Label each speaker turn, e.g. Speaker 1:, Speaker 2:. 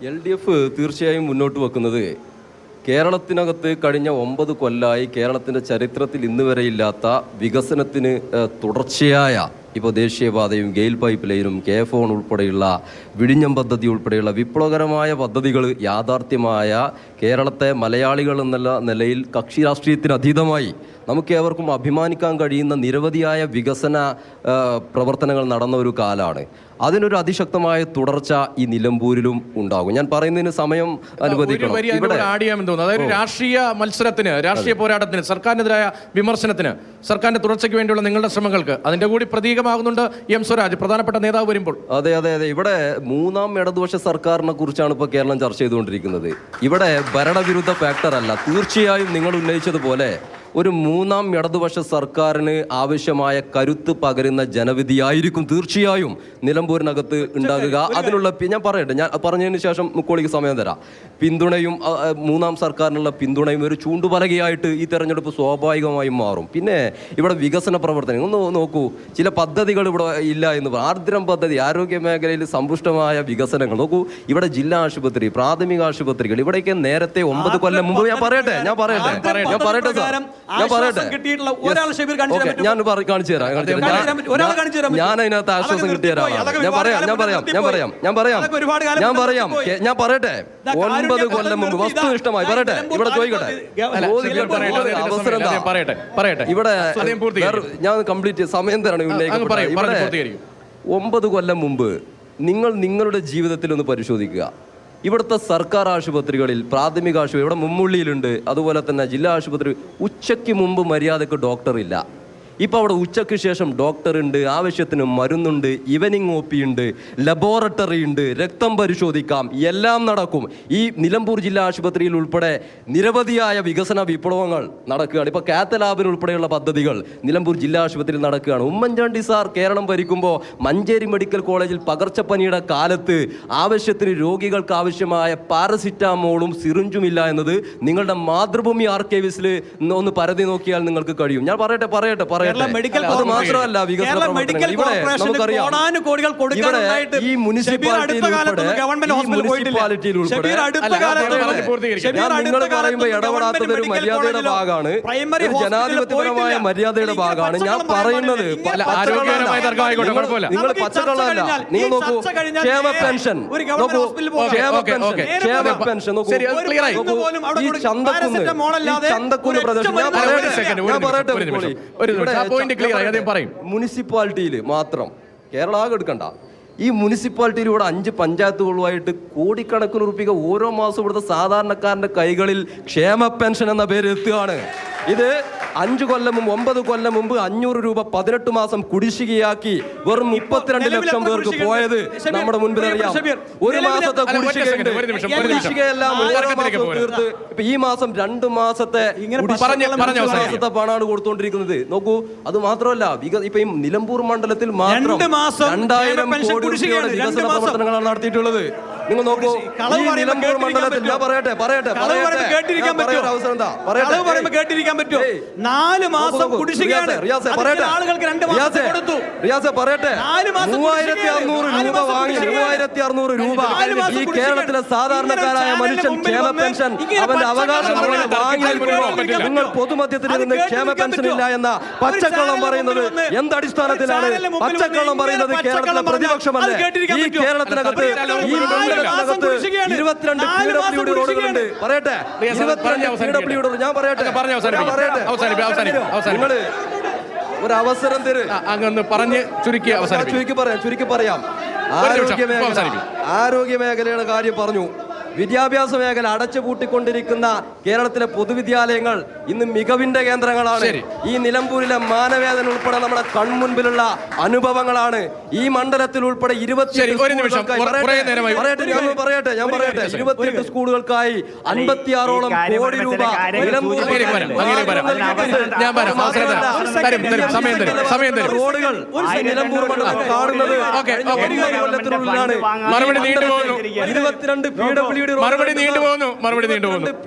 Speaker 1: L D F തീർച്ചയായും മുന്നോട്ട് വെക്കുന്നത് കേരളത്തിനകത്ത് കഴിഞ്ഞ ഒമ്പത് കൊല്ലമായി കേരളത്തിന്റെ ചരിത്രത്തിൽ ഇന്ന് വരെ ഇല്ലാത്ത വികസനത്തിന് തുടർച്ചയായ ഇപ്പോൾ ദേശീയപാതയും ഗെയിൽ പൈപ്പ് ലൈനും കെ ഫോൺ ഉൾപ്പെടെയുള്ള വിഴിഞ്ഞം പദ്ധതി ഉൾപ്പെടെയുള്ള വിപ്ലവകരമായ പദ്ധതികൾ യാഥാർത്ഥ്യമായ കേരളത്തെ മലയാളികൾ എന്നുള്ള നിലയിൽ കക്ഷി രാഷ്ട്രീയത്തിന് അതീതമായി നമുക്ക് ഏവർക്കും അഭിമാനിക്കാൻ കഴിയുന്ന നിരവധിയായ വികസന പ്രവർത്തനങ്ങൾ നടന്ന ഒരു കാലമാണ് അതിനൊരു അതിശക്തമായ തുടർച്ച ഈ നിലമ്പൂരിലും ഉണ്ടാകും. ഞാൻ പറയുന്നതിന് സമയം അനുവദിക്കണം.
Speaker 2: അതായത് രാഷ്ട്രീയ മത്സരത്തിന് രാഷ്ട്രീയ പോരാട്ടത്തിന് സർക്കാരിനെതിരായ വിമർശനത്തിന് സർക്കാരിന്റെ തുടർച്ചയ്ക്ക് വേണ്ടിയുള്ള നിങ്ങളുടെ ശ്രമങ്ങൾക്ക് അതിന്റെ കൂടി പ്രതീകമാകുന്നുണ്ട് എം സ്വരാജ് പ്രധാനപ്പെട്ട നേതാവ് വരുമ്പോൾ.
Speaker 1: അതെ അതെ അതെ. ഇവിടെ മൂന്നാം ഇടതുപക്ഷ സർക്കാരിനെ കുറിച്ചാണ് ഇപ്പോൾ കേരളം ചർച്ച ചെയ്തുകൊണ്ടിരിക്കുന്നത്. ഇവിടെ ഭരണവിരുദ്ധ ഫാക്ടർ അല്ല. തീർച്ചയായും നിങ്ങൾ ഉന്നയിച്ചതുപോലെ ഒരു മൂന്നാം ഇടതുപക്ഷ സർക്കാരിന് ആവശ്യമായ കരുത്ത് പകരുന്ന ജനവിധിയായിരിക്കും തീർച്ചയായും നിലമ്പൂരിനകത്ത് ഉണ്ടാകുക. അതിനുള്ള ഞാൻ പറയട്ടെ ഞാൻ പറഞ്ഞതിന് ശേഷം മുക്കോളിക്ക് സമയം തരാം. പിന്തുണയും മൂന്നാം സർക്കാരിനുള്ള പിന്തുണയും ഒരു ചൂണ്ടുപലകയായിട്ട് ഈ തെരഞ്ഞെടുപ്പ് സ്വാഭാവികമായും മാറും. പിന്നെ ഇവിടെ വികസന പ്രവർത്തനങ്ങൾ ഒന്ന് നോക്കൂ ചില പദ്ധതികൾ ഇവിടെ ഇല്ല എന്ന് ആർദ്രം പദ്ധതി ആരോഗ്യ മേഖലയിൽ സമ്പുഷ്ടമായ വികസനങ്ങൾ. നോക്കൂ ഇവിടെ ജില്ലാ ആശുപത്രി പ്രാഥമിക ആശുപത്രികൾ ഇവിടേക്ക് നേരത്തെ ഒമ്പത് കൊല്ലം മുമ്പ് ഞാൻ പറയട്ടെ ഞാൻ പറയട്ടെ ഞാൻ പറയട്ടെ സാർ. ഞാൻ പറയട്ടെ?
Speaker 3: കിട്ടിയിട്ടുള്ള ഒരാൾ ഷബീർ കാണിച്ചു
Speaker 1: ഓക്കെ
Speaker 3: തരാൻ
Speaker 1: ഞാൻ കാണിച്ചു തരാം കാണിച്ചു തരാം. ഞാൻ- അതിനകത്ത് ആശ്വാസം കിട്ടിയ ഒരാളാണ്. ഞാൻ പറയാം ഞാൻ പറയാം ഞാൻ പറയാം ഞാൻ പറയാം. ഞാൻ പറയാം. ഞാൻ പറയട്ടെ? ഒൻപത് കൊല്ലം മുമ്പ്
Speaker 3: വസ്തുനിഷ്ഠമായി.
Speaker 1: പറയട്ടെ? ഇവിടെ ചോദിക്കട്ടെ? അവസരം
Speaker 2: പറയട്ടെ പറയട്ടെ.
Speaker 1: ഇവിടെ. ഞാൻ കംപ്ലീറ്റ് സമയം തരണം ഇവിടെ. ഒമ്പത് കൊല്ലം മുമ്പ് നിങ്ങൾ നിങ്ങളുടെ ജീവിതത്തിൽ ഒന്ന് പരിശോധിക്കുക. ഇവിടുത്തെ സർക്കാർ ആശുപത്രികളിൽ പ്രാഥമിക ആശുപത്രി ഇവിടെ മുമ്മുള്ളിയിലുണ്ട്. അതുപോലെ തന്നെ ജില്ലാ ആശുപത്രി ഉച്ചയ്ക്ക് മുമ്പ് മര്യാദയ്ക്ക് ഡോക്ടർ ഇല്ല ഇപ്പൊ അവിടെ ഉച്ചയ്ക്ക് ശേഷം ഡോക്ടറുണ്ട് ആവശ്യത്തിന് മരുന്നുണ്ട് ഇവനിങ് ഒ പി ഉണ്ട് ലബോറട്ടറി ഉണ്ട് രക്തം പരിശോധിക്കാം എല്ലാം നടക്കും. ഈ നിലമ്പൂർ ജില്ലാ ആശുപത്രിയിൽ ഉൾപ്പെടെ നിരവധിയായ വികസന വിപ്ലവങ്ങൾ നടക്കുകയാണ്. ഇപ്പോൾ കാത്ത ലാബിന് ഉൾപ്പെടെയുള്ള പദ്ധതികൾ നിലമ്പൂർ ജില്ലാ ആശുപത്രിയിൽ നടക്കുകയാണ്. ഉമ്മൻചാണ്ടി സാർ കേരളം ഭരിക്കുമ്പോൾ മഞ്ചേരി മെഡിക്കൽ കോളേജിൽ പകർച്ചപ്പനിയുടെ കാലത്ത് ആവശ്യത്തിന് രോഗികൾക്ക് ആവശ്യമായ പാരസിറ്റാമോളും സിറിഞ്ചും ഇല്ല എന്നത് നിങ്ങളുടെ മാതൃഭൂമി ആർക്കേവിസിൽ ഒന്ന് പരതി നോക്കിയാൽ നിങ്ങൾക്ക് കഴിയും. ഞാൻ പറയട്ടെ പറയട്ടെ.
Speaker 3: കേരള മെഡിക്കൽ
Speaker 1: അത് മാത്രമല്ല വികസന
Speaker 3: കേരള മെഡിക്കൽ കോർപ്പറേഷന് കോടാനുകോടികൾ
Speaker 1: ഈ
Speaker 3: ഷബീർ അടുത്ത കാലത്ത്
Speaker 1: മുനിസിപ്പാലിറ്റിയിൽ
Speaker 3: ഗവൺമെന്റ് പോയിട്ടില്ല
Speaker 1: മുനിസിപ്പാലിറ്റിയിൽ ഉൾപ്പെടെ
Speaker 3: ഷബീർ അടുത്ത
Speaker 2: അല്ല,
Speaker 3: കാലത്ത്
Speaker 2: അത് പറഞ്ഞ് പൂർത്തീകരിക്കാം.
Speaker 3: ഷബീർ
Speaker 1: ഞാൻ നിങ്ങൾ
Speaker 3: അടുത്ത
Speaker 1: പറയുമ്പോൾ ഇടപെടാത്തത് ഒരു മര്യാദയുടെ ഭാഗമാണ്
Speaker 3: പ്രൈമറി
Speaker 1: ഒരു ജനാധിപത്യപരമായ മര്യാദയുടെ ഭാഗമാണ് ഞാൻ പറയുന്നത്
Speaker 3: പറയാൻ
Speaker 2: അല്ല,
Speaker 3: പാടില്ല.
Speaker 2: ആരോഗ്യകരമായ തർക്കമായിക്കോട്ടെ,
Speaker 1: നിങ്ങൾ-
Speaker 2: കുഴപ്പമില്ല.
Speaker 1: നിങ്ങൾ
Speaker 3: നമുക്ക് ചർച്ച
Speaker 1: പച്ചക്കള്ളമല്ല
Speaker 3: കഴിഞ്ഞാൽ,
Speaker 1: നിങ്ങൾ
Speaker 3: ഈ
Speaker 1: നോക്കൂ
Speaker 3: ചർച്ച കഴിഞ്ഞാൽ
Speaker 1: ക്ഷേമ
Speaker 3: നേരെ
Speaker 1: പെൻഷൻ
Speaker 3: ഒരു ഗവൺമെന്റ്
Speaker 1: നോക്കൂ
Speaker 3: ഹോസ്പിറ്റലിൽ പോകാം.
Speaker 1: ക്ഷേമ
Speaker 2: ഓക്കേ,
Speaker 1: പെൻഷൻ
Speaker 2: ഓക്കേ.
Speaker 1: ക്ഷേമ
Speaker 2: നേരെ
Speaker 1: പെൻഷൻ നോക്കൂ
Speaker 2: ശരി, അത്
Speaker 3: ഒരു
Speaker 2: clear ആയി.
Speaker 3: മരുന്ന് പോലും അവിടെ
Speaker 1: ഈ ചന്തക്കുന്ന്
Speaker 3: പാരസെറ്റമോൾ
Speaker 1: ഈ
Speaker 3: അല്ലാതെ
Speaker 1: ചന്തക്കുന്ന് പ്രദേശം ഞാൻ
Speaker 3: മരുന്ന്
Speaker 2: ഒരു
Speaker 1: പറയട്ടെ ഞാൻ
Speaker 2: നിമിഷം,
Speaker 1: പറയട്ടെ
Speaker 2: ഒരു നിമിഷം. ഒരു നിമിഷം.
Speaker 1: ഇവിടെ
Speaker 2: ആ ക്ലിയർ ആയി, അദ്ദേഹം പറയും.
Speaker 1: മുനിസിപ്പാലിറ്റിയിൽ മാത്രം കേരള ആകെ എടുക്കണ്ട. ഈ മുനിസിപ്പാലിറ്റിയിലൂടെ അഞ്ച് പഞ്ചായത്തുകളുമായിട്ട് കോടിക്കണക്കിന് ഉറപ്പിക്കുക ഓരോ മാസം ഇവിടുത്തെ സാധാരണക്കാരന്റെ കൈകളിൽ ക്ഷേമ പെൻഷൻ എന്ന പേര് എത്തുകയാണ്. ഇത് അഞ്ചു കൊല്ലം മുമ്പ് ഒമ്പത് കൊല്ലം മുമ്പ് അഞ്ഞൂറ് രൂപ പതിനെട്ട് മാസം കുടിശ്ശികയാക്കി വെറും മുപ്പത്തിരണ്ട് ലക്ഷം പേർക്ക് പോയത് നമ്മുടെ മുൻപിൽ അറിയാം. ഒരു മാസത്തെ കുടിശ്ശികയുണ്ട്. കുടിശ്ശികയെല്ലാം ഓരോ തീർത്ത് ഇപ്പൊ ഈ മാസം രണ്ട് മാസത്തെ മാസത്തെ പണമാണ് കൊടുത്തുകൊണ്ടിരിക്കുന്നത് നോക്കൂ അത് മാത്രമല്ല ഇപ്പൊ ഈ നിലമ്പൂർ മണ്ഡലത്തിൽ മാത്രം രണ്ടായിരം കോടി വികസന പ്രവർത്തനങ്ങളാണ് നടത്തിയിട്ടുള്ളത്. നിങ്ങൾ നോക്കൂ നിലമ്പൂർ മണ്ഡലത്തിൽ ഞാൻ? പറയട്ടെ പറയട്ടെ
Speaker 3: കേട്ടിരിക്കാൻ പറ്റുമോ?
Speaker 1: അവസരം എന്താ പറയട്ടെ
Speaker 3: പറയുമ്പോൾ കേട്ടിരിക്കാൻ പറ്റുമോ? നാല് മാസം. കുടിശ്ശികയാണ്.
Speaker 1: റിയാസേ, പറയട്ടെ.
Speaker 3: ആളുകൾക്ക് രണ്ട് മാസം കൊടുത്തു.
Speaker 1: റിയാസ് പറയട്ടെ
Speaker 3: നാല് മാസം
Speaker 1: മൂവായിരത്തി. അറുന്നൂറ് രൂപ വാങ്ങി. മൂവായിരത്തി അറുന്നൂറ് രൂപ ഈ കേരളത്തിലെ സാധാരണക്കാരായ മനുഷ്യൻ ക്ഷേമ പെൻഷൻ അവന്റെ അവകാശം വാങ്ങി നിൽക്കുമ്പോൾ നിങ്ങൾ പൊതുമധ്യത്തിൽ നിന്ന് ക്ഷേമ പെൻഷൻ ഇല്ല എന്ന പച്ചക്കള്ളം പറയുന്നത്
Speaker 3: എന്തടിസ്ഥാനത്തിലാണ്
Speaker 1: പച്ചക്കള്ളം പറയുന്നത് കേരളത്തിലെ പ്രതിപക്ഷമല്ലേ ഈ? കേരളത്തിനകത്ത് ഈ ഇരുപത്തിരണ്ട് റോഡുകളുണ്ട് പറയട്ടെ. ഇരുപത്തിരണ്ട് ഞാൻ പറയട്ടെ. നിങ്ങൾ ഒരു അവസരം തരും.
Speaker 2: അങ്ങൊന്ന് പറഞ്ഞ് ചുരുക്കി
Speaker 1: ചുരുക്കി പറയാം ചുരുക്കി പറയാം. ആരോഗ്യ മേഖല ആരോഗ്യ മേഖലയുടെ കാര്യം പറഞ്ഞു. വിദ്യാഭ്യാസ മേഖല അടച്ചുപൂട്ടിക്കൊണ്ടിരിക്കുന്ന കേരളത്തിലെ പൊതുവിദ്യാലയങ്ങൾ ഇന്ന് മികവിന്റെ കേന്ദ്രങ്ങളാണ്. ഈ നിലമ്പൂരിലെ മാനവേദന ഉൾപ്പെടെ നമ്മുടെ കൺമുൻപിലുള്ള അനുഭവങ്ങളാണ്. ഈ മണ്ഡലത്തിൽ ഉൾപ്പെടെ
Speaker 2: നേരമായി.
Speaker 1: പറയട്ടെ ഞാൻ പറയട്ടെ ഇരുപത്തിയെട്ട് സ്കൂളുകൾക്കായി അൻപത്തിയാറോളം കോടി രൂപ. റോഡുകൾ നിലമ്പൂർ മണ്ഡലം കാണുന്നത് ഇരുപത്തിരണ്ട് പി ഡബ്ല്യു
Speaker 2: മറുപടി നീണ്ടുപോകുന്നു മറുപടി നീണ്ടുപോകുന്നു.